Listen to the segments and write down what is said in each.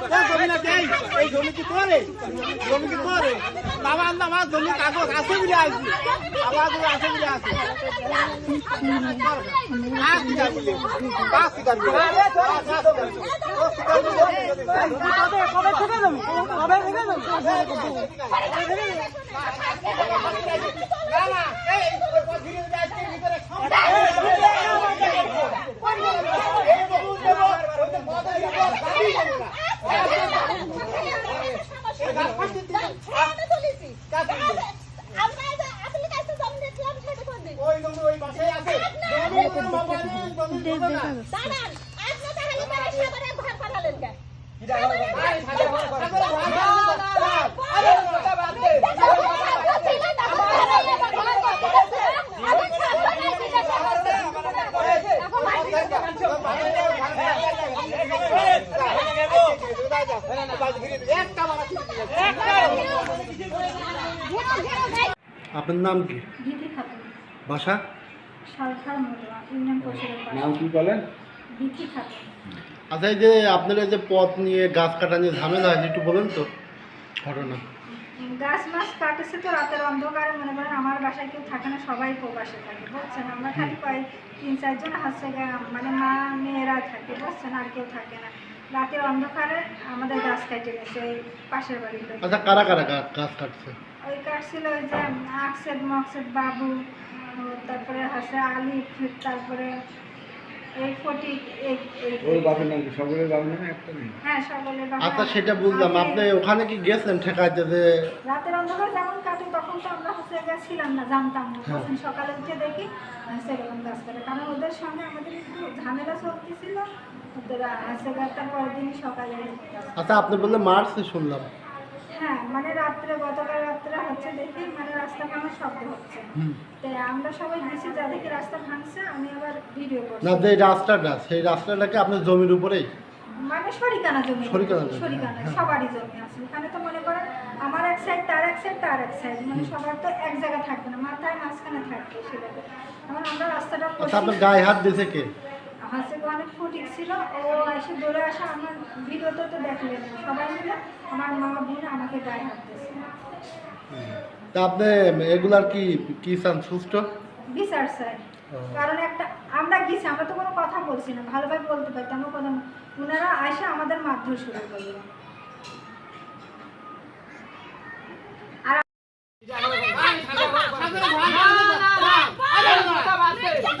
কারণ তো- এই জমি কি তোরে জমি কি তোরে বাবা আন্দা আমার জমি কাগজ আছে বলে আসছি আমার জমি আছে বলে কবে থেকে যাব? কবে থেকে যাব না না এই ধীরে ধীরে আসছে ভিতরে ওই জমি ওই বাসায় আছে জমি কোনো বাবা নেই জমি দেবে না একটা বাবা আপনার নাম কি? বাসা? নাম কি বলেন? আচ্ছা এই যে আপনার যে পথ নিয়ে গাছ কাটা নিয়ে ঝামেলা হয়েছে একটু বলেন তো ঘটনা। গাছ মাছ কাটেছে তো রাতের অন্ধকারে মনে করেন আমার বাসায় কেউ থাকে না সবাই প্রবাসে থাকে বুঝছেন? আমরা খালি কয়েক তিন চারজন হচ্ছে গা- মানে মা মেয়েরা থাকে বুঝছেন? আর কেউ থাকে না। রাতের অন্ধকারে আমাদের গাছ কেটে গেছে এই পাশের বাড়িতে আচ্ছা কারা কারা গাছ কাটছে? ওই কাটছিল ওই যে আকসেদ মকসেদ বাবু তারপরে হচ্ছে আলিফ তারপরে এই ফটিক এই এই- ওর বাপের নাম কি? সকলের বাপের নাম একটা নেই। হ্যাঁ সকলের বাবা- আচ্ছা সেটা বুঝলাম। আপনি ওখানে কি গেছেন ঠেকাইতে যে রাতের অন্ধকার কাটে তখন তো আমরা হচ্ছে গেছিলাম না জানতাম না। হ্যাঁ। তখন সকালে উঠে দেখি আহ, সেরকম গাছ কাটে কারণ ওদের সঙ্গে আমাদের একটু ঝামেলা চলতেছিল। ওদের পরের দিনই সকালে। আচ্ছা আপনি বললে মারছে শুনলাম। হ্যাঁ মানে রাত্রে গতকাল রাত্রে হচ্ছে দেখি মানে রাস্তা ভাঙার শব্দ হচ্ছে। তো আমরা সবাই গেছি যা দেখি রাস্তা ভাঙছে আমি আবার ভিডিও করছি। না যে রাস্তাটা সেই রাস্তাটাকে আপনার জমির উপরেই? মানে শরিকানা জমি। শরিকানা হ্যাঁ। সবারই জমি আছে। এখানে তো মনে করেন আমার এক সাইড তার এক সাইড তার এক সাইড মানে সবার তো এক জায়গায় থাকবে না মাথায় মাঝখানে থাকবে সেটাকে। এখন আমরা রাস্তাটা আচ্ছা আপনার গায়ে হাত দিয়েছে কে? হাসে অনেক ফটিক ছিল ও এসে দৌড়ে আসা আমার ভিডিওতে তো দেখলেন সবাই মিলে আমার মা বোন আমাকে গায়ে হাত দিয়েছে। তা আপনি এগুলার কি কি চান সুস্থ? বিচার স্যার। কারণ একটা আমরা গেছি আমরা তো কোনো কথা বলছি না ভালোভাবে বলতে পারি আমরা কথা ওনারা আসে আমাদের মারধর শুরু করল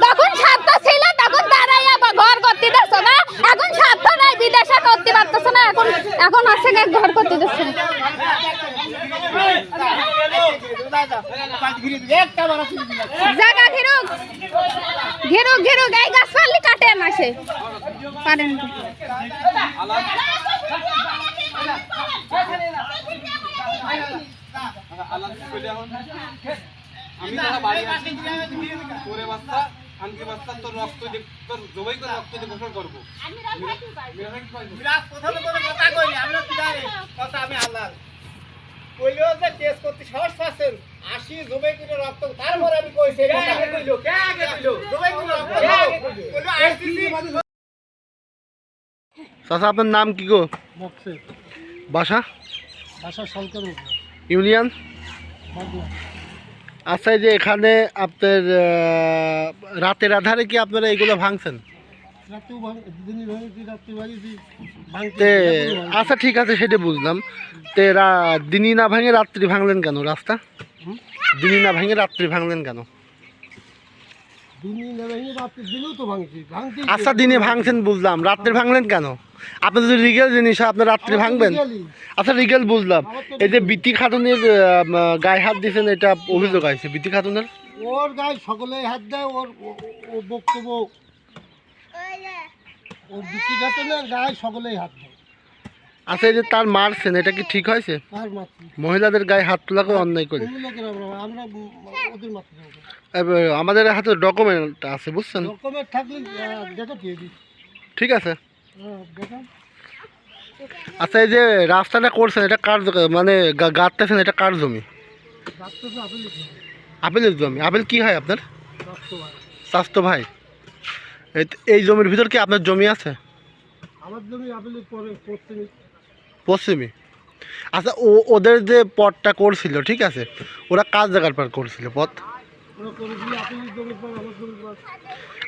তখন স্বার্থ ছিল তখন দাঁড়াইয়া বা ঘর করতে দিচ্ছ না এখন স্বার্থ নাই বিদেশে করতে পারতেছ না এখন আছে গা, ঘর করতে দিচ্ছে জায়গা ঘিরুক ঘিরুক ঘিরুক, এই গাছ কাটে না সে পারেন আমি বাড়ি আছি তোরে বাচ্চা। আনকি বাচ্চা তোর রক্ত তোর জবাই করে রক্ত দিয়ে গোসল করব? বিরাট প্রথমে কোনো কথা কইনি আমি কি জানি। কথা আমি আল্লাহ কইলেও যে টেস্ট করতে সাহস পাচ্ছেন আশি জমে করে রক্ত তারপরে আমি কইছি কে আগে কইলো? কে আগে কইলো? জমে করে রক্ত কে আগে কইলো? কইলো আসছিছি চাচা আপনার নাম কি গো? বাসা? ভাষা সলকের ইউনিয়ন? আচ্ছা যে এখানে আপনার রাতের আধারে কি আপনারা এগুলো ভাঙছেন? আচ্ছা ঠিক আছে সেটা বুঝলাম। তে দিনই না ভাঙে রাত্রি ভাঙলেন কেন? রাস্তা? দিনই না ভাঙে রাত্রি ভাঙলেন কেন? আচ্ছা দিনে ভাঙছেন বুঝলাম। রাত্রে ভাঙলেন কেন? আপনি যদি রিগেল জিনিস হয়, আপনি রাত্রে ভাঙবেন? আচ্ছা রিগেল বুঝলাম। এই যে বিতি খাতুনের গায়ে হাত দিয়েছেন এটা অভিযোগ আছে বিতি খাতুনের? ওর গায়ে সকলেই হাত দেয় ওর ও- ও বক্তব্য। ওর বিক্রি ঘটনের গায়ে সকলেই হাত দেয়। আচ্ছা এই যে তার মারছেন এটা কি ঠিক হয়েছে? মহিলাদের গায়ে হাত অন্যায় করে। মাতৃ এবার আমাদের হাতে ডকুমেন্ট আছে বুঝছেন? ঠিক আছে। আচ্ছা এই যে রাস্তাটা করছেন এটা কার মানে গাঁততেছেন এটা কার জমি? আপেলের জমি। আপেল কি হয় আপনার? স্বাস্থ্য ভাই। এই- এই জমির ভিতর কি আপনার জমি আছে? আমার জমি আপেলের পরে পশ্চিমে পশ্চিমে। আচ্ছা ও ওদের যে পথটা করছিল ঠিক আছে? ওরা কাজ জায়গার পর করছিল পথ?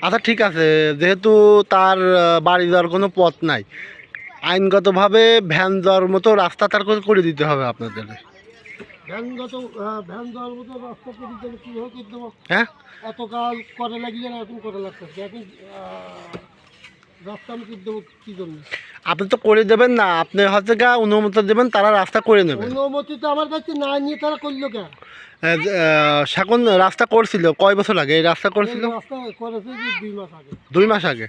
আচ্ছা ঠিক আছে। যেহেতু তার বাড়ি যাওয়ার কোনো পথ নাই আইনগতভাবে ভ্যান যাওয়ার মতো রাস্তা তার করে- দিতে হবে আপনাদের হ্যাঁ এত কাল করে লাগলে না এখন করে লাগতেছে। এখন আহ, রাস্তা আমি দেবো কী জন্য? আপনি তো করে দেবেন না আপনি হচ্ছে গা অনুমতি দেবেন তারা রাস্তা করে নেবে। অনুমতি তো আমার কাছে না নিয়ে তারা করল কেন সেখন রাস্তা করছিল কয় বছর আগে এই রাস্তা করছিল? দুই মাস আগে। দুই মাস আগে।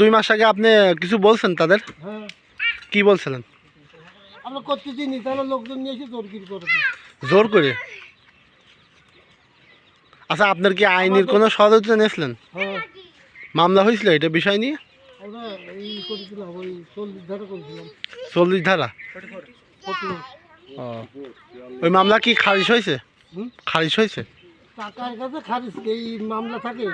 দুই মাস আগে আপনি কিছু বলছেন তাদের? হ্যাঁ। কি বলছিলেন? আমরা করতে দিইনি তারা লোকজন নিয়ে এসে দরকির করেছে। জোর করে? আচ্ছা আপনার কি আইনের কোনো সহযোগিতা নিয়েছিলেন? হ্যাঁ। মামলা হয়েছিল এটা বিষয় নিয়ে? চল্লিশ ধারা ওই মামলা কি খারিজ হয়েছে? খারিজ হয়েছে? টাকার কাছে খারিজ এই মামলা থাকে।